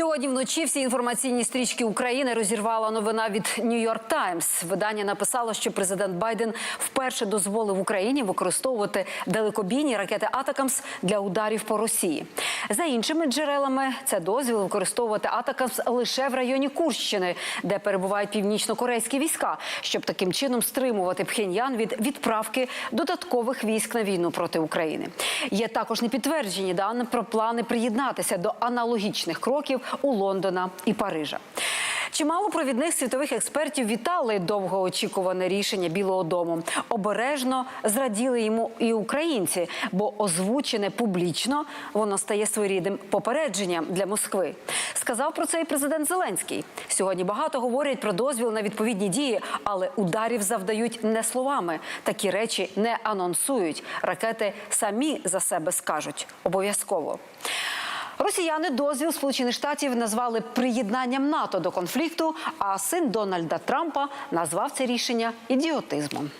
Сьогодні вночі всі інформаційні стрічки України розірвала новина від Нью-Йорк Таймс. Видання написало, що президент Байден вперше дозволив Україні використовувати далекобійні ракети Атакамс для ударів по Росії. За іншими джерелами, це дозвіл використовувати Атакамс лише в районі Курщини, де перебувають північно-корейські війська, щоб таким чином стримувати Пхеньян від відправки додаткових військ на війну проти України. Є також непідтверджені дані про плани приєднатися до аналогічних кроків у Лондона і Парижа. Чимало провідних світових експертів вітали довгоочікуване рішення Білого Дому. Обережно зраділи йому і українці, бо озвучене публічно воно стає своєрідним попередженням для Москви. Сказав про це і президент Зеленський. Сьогодні багато говорять про дозвіл на відповідні дії, але ударів завдають не словами. Такі речі не анонсують. Ракети самі за себе скажуть обов'язково. Росіяни дозвіл Сполучених Штатів назвали приєднанням НАТО до конфлікту. А син Дональда Трампа назвав це рішення ідіотизмом.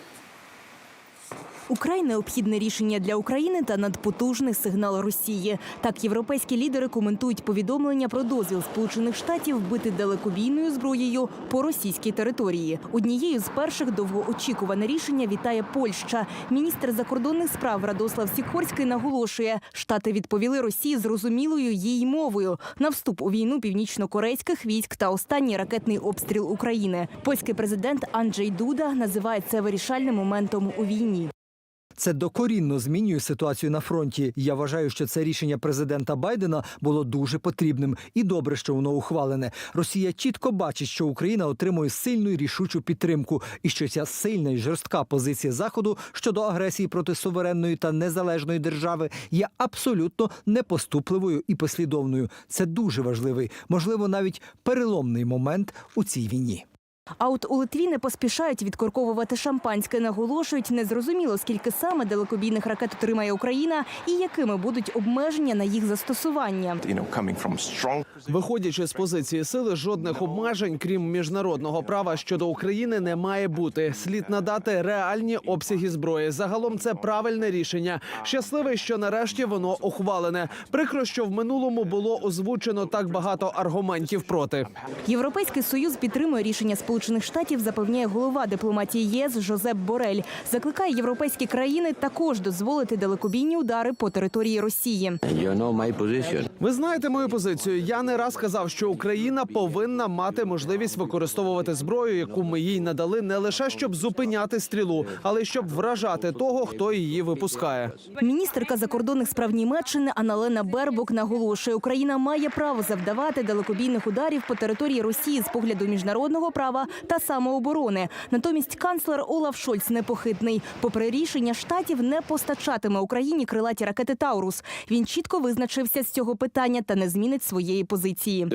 Украй необхідне рішення для України та надпотужний сигнал Росії. Так, європейські лідери коментують повідомлення про дозвіл Сполучених Штатів бити далекобійною зброєю по російській території. Однією з перших довгоочікуване рішення вітає Польща. Міністр закордонних справ Радослав Сікорський наголошує, штати відповіли Росії зрозумілою їй мовою на вступ у війну північно-корейських військ та останній ракетний обстріл України. Польський президент Анджей Дуда називає це вирішальним моментом у війні. Це докорінно змінює ситуацію на фронті. Я вважаю, що це рішення президента Байдена було дуже потрібним і добре, що воно ухвалене. Росія чітко бачить, що Україна отримує сильну і рішучу підтримку, і що ця сильна і жорстка позиція заходу щодо агресії проти суверенної та незалежної держави є абсолютно непоступливою і послідовною. Це дуже важливий, можливо, навіть переломний момент у цій війні. А от у Литві не поспішають відкорковувати шампанське. Наголошують, незрозуміло, скільки саме далекобійних ракет отримає Україна і якими будуть обмеження на їх застосування. Виходячи з позиції сили, жодних обмежень, крім міжнародного права щодо України, не має бути. Слід надати реальні обсяги зброї. Загалом це правильне рішення. Щасливий, що нарешті воно ухвалене. Прикро, що в минулому було озвучено так багато аргументів проти. Європейський союз підтримує рішення Сполучених Штатів, запевняє голова дипломатії ЄС Жозеп Борель. Закликає європейські країни також дозволити далекобійні удари по території Росії. You know. Ви знаєте мою позицію. Я не раз казав, що Україна повинна мати можливість використовувати зброю, яку ми їй надали, не лише щоб зупиняти стрілу, але й щоб вражати того, хто її випускає. Міністерка закордонних справ Німеччини Аналена Бербок наголошує, Україна має право завдавати далекобійних ударів по території Росії з погляду міжнародного права та самооборони. Натомість канцлер Олаф Шольц непохитний. Попри рішення штатів, не постачатиме Україні крилаті ракети Таурус. Він чітко визначився з цього питання та не змінить своєї позиції.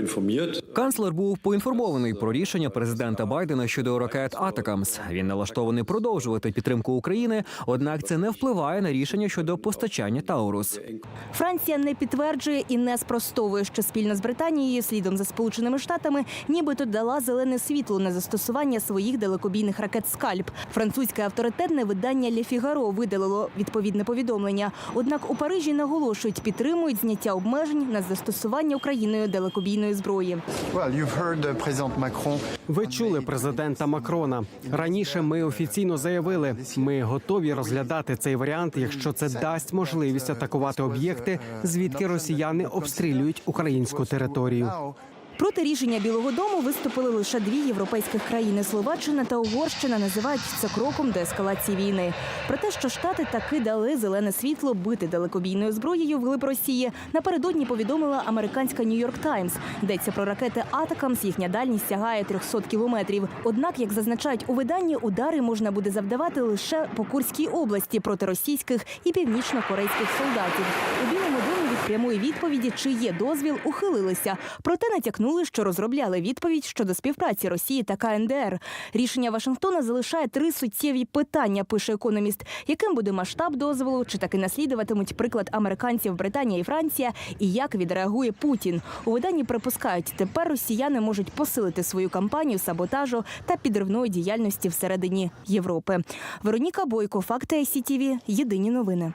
Informiert. Канцлер був поінформований про рішення президента Байдена щодо ракет Атакамс. Він налаштований продовжувати підтримку України, однак це не впливає на рішення щодо постачання Таурус. Франція не підтверджує і не спростовує, що спільно з Британією, слідом за Сполученими Штатами, нібито дала зелене світло на застосування своїх далекобійних ракет Скальп. Французьке авторитетне видання Ле Фігаро видалило відповідне повідомлення. Однак у Парижі наголошують, підтримують зняття обмежень на застосування Україною далекобійної зброї. uh, Ви чули президента Макрона. Раніше ми офіційно заявили, ми готові розглядати цей варіант, якщо це дасть можливість атакувати об'єкти, звідки росіяни обстрілюють українську територію. Проти рішення Білого Дому виступили лише дві європейських країни Словаччина та Угорщина. Називають це кроком до ескалації війни. Про те, що штати таки дали зелене світло бити далекобійною зброєю вглиб Росії, напередодні повідомила американська Нью-Йорк Таймс. Йдеться про ракети Атакамс. Їхня дальність сягає 300 кілометрів. Однак, як зазначають у виданні, удари можна буде завдавати лише по Курській області проти російських і північно-корейських солдатів. У білому домі від прямої відповіді, чи є дозвіл, ухилилися. Проте натякнули, що розробляли відповідь щодо співпраці Росії та КНДР. Рішення Вашингтона залишає три суттєві питання. Пише економіст, яким буде масштаб дозволу, чи таки наслідуватимуть приклад американців Британія і Франція, і як відреагує Путін. У виданні припускають, тепер росіяни можуть посилити свою кампанію саботажу та підривної діяльності всередині Європи. Вероніка Бойко, факти ICTV, Єдині новини.